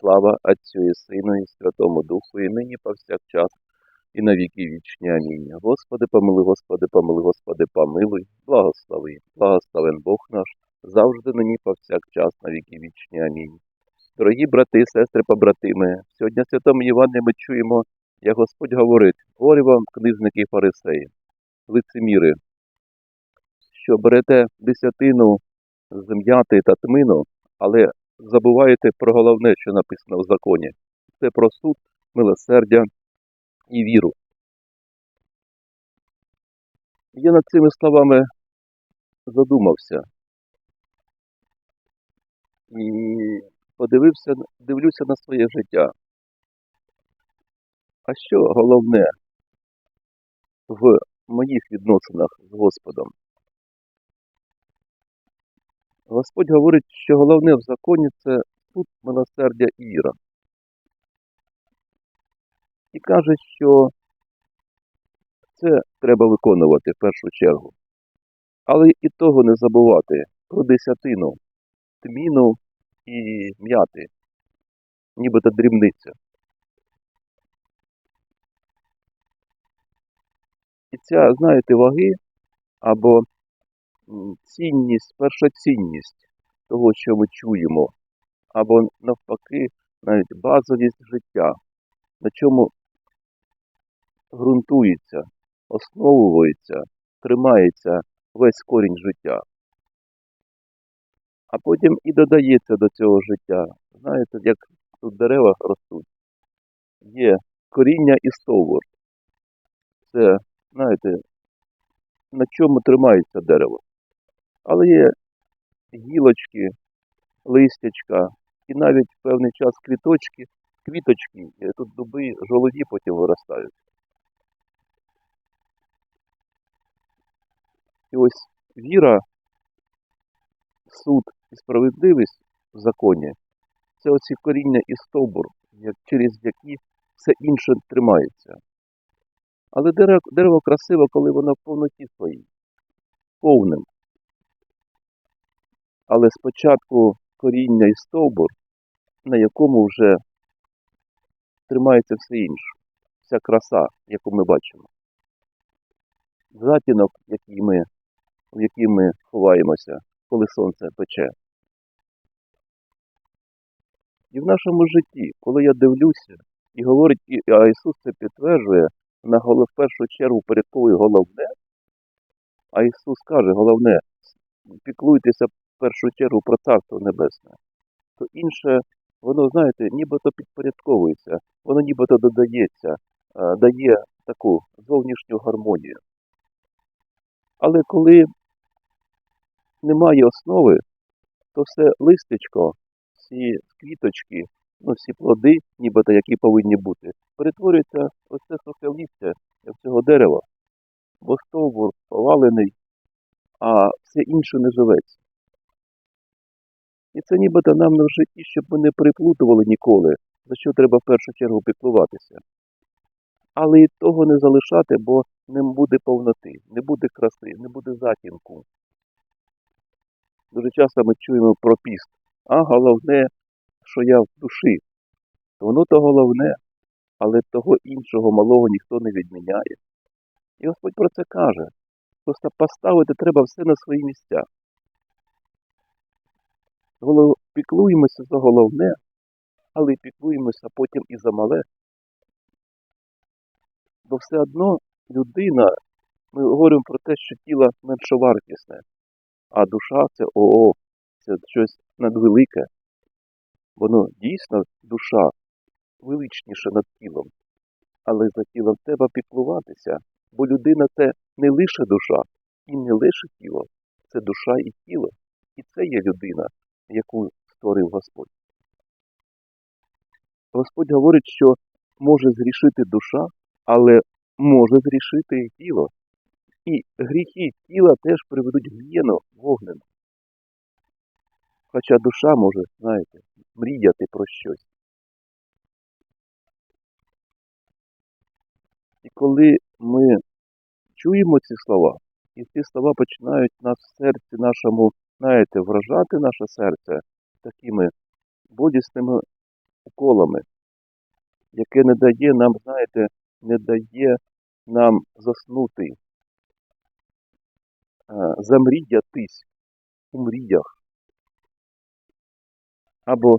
Слава Отцю і Сину, і Святому Духу, і нині повсякчас, і на віки вічні. Амінь. Господи, помилуй, Господи, помилуй, Господи, помилуй, благослови, благословен Бог наш, завжди нині повсякчас, на віки вічні. Амінь. Дорогі брати і сестри, побратими, сьогодні Святому Євангелії ми чуємо, як Господь говорить, говорю вам, книжники фарисеї, лицеміри, що берете десятину з м'яти та тмину, але забуваєте про головне, що написано в законі. Це про суд, милосердя і віру. Я над цими словами задумався і подивився, дивлюся на своє життя. А що головне в моїх відносинах з Господом? Господь говорить, що головне в законі це суд, милосердя і віра. І каже, що це треба виконувати в першу чергу. Але і того не забувати про десятину, тміну і м'яти, нібито дрібниця. І ця, знаєте, ваги або цінність, першоцінність того, що ми чуємо, або навпаки, навіть базовість життя, на чому ґрунтується, основується, тримається весь корінь життя. А потім і додається до цього життя. Знаєте, як тут дерева ростуть, є коріння і стовбур. Це, знаєте, на чому тримається дерево. Але є гілочки, листячка і навіть в певний час квіточки, квіточки, тут дуби, жолоді потім виростають. І ось віра, суд і справедливість в законі це оці коріння і стовбур, через які все інше тримається. Але дерево, красиво, коли воно в повноті своїй, повним. Але спочатку коріння і стовбур, на якому вже тримається все інше, вся краса, яку ми бачимо. Затінок, який ми, в який ми ховаємося, коли сонце пече. І в нашому житті, коли я дивлюся і говорить, а Ісус це підтверджує, на в першу чергу порядковує головне, а Ісус каже, головне, піклуйтеся першу чергу про Царство Небесне, то інше, воно, знаєте, нібито підпорядковується, воно нібито додається, е, дає таку зовнішню гармонію. Але коли немає основи, то все листечко, всі квіточки, ну, всі плоди, нібито які повинні бути, перетворюється ось це сухе листя цього дерева, бо стовбур повалений, а все інше не живеться. І це нібито нам не в житті, щоб ми не приплутували ніколи, за що треба в першу чергу піклуватися. Але і того не залишати, бо не буде повноти, не буде краси, не буде затінку. Дуже часто ми чуємо про піст. А головне, що я в душі. Воно то головне, але того іншого малого ніхто не відміняє. І Господь про це каже. Просто поставити треба все на свої місця. Піклуємося за головне, але піклуємося потім і за мале. Бо все одно людина, ми говоримо про те, що тіло меншовартісне, а душа це ОО, це щось надвелике. Воно дійсно душа величніша над тілом. Але за тілом треба піклуватися, бо людина це не лише душа і не лише тіло, це душа і тіло. І це є людина, яку створив Господь. Господь говорить, що може зрішити душа, але може зрішити і тіло. І гріхи тіла теж приведуть в гієну вогнену. Хоча душа може, знаєте, мріяти про щось. І коли ми чуємо ці слова, і ці слова починають нас в серці нашому, знаєте, вражати наше серце такими болісними уколами, яке не дає нам, знаєте, не дає нам заснути, замріятись у мріях, або е,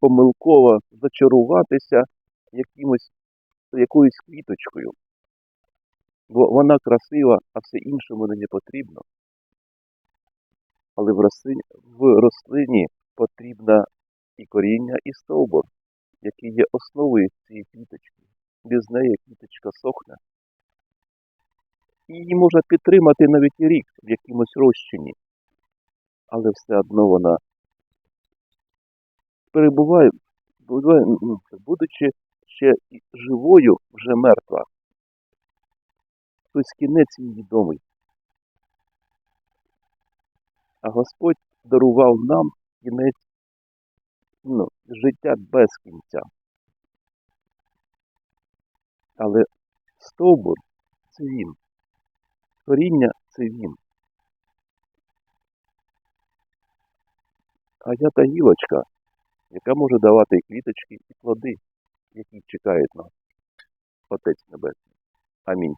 помилково зачаруватися якимось, якоюсь квіточкою, бо вона красива, а все інше мені не потрібно. Але в рослині, в рослині потрібна і коріння, і стовбур, який є основою цієї квіточки. Без неї квіточка сохне. Її можна підтримати навіть і рік в якомусь розчині, але все одно вона перебуває, буває, будучи ще живою, вже мертва. Тобто кінець її відомий. А Господь дарував нам кінець ну, життя без кінця. Але стовбур це він. Коріння це він. А я та гілочка, яка може давати квіточки і плоди, які чекають нас. Отець Небесний. Амінь.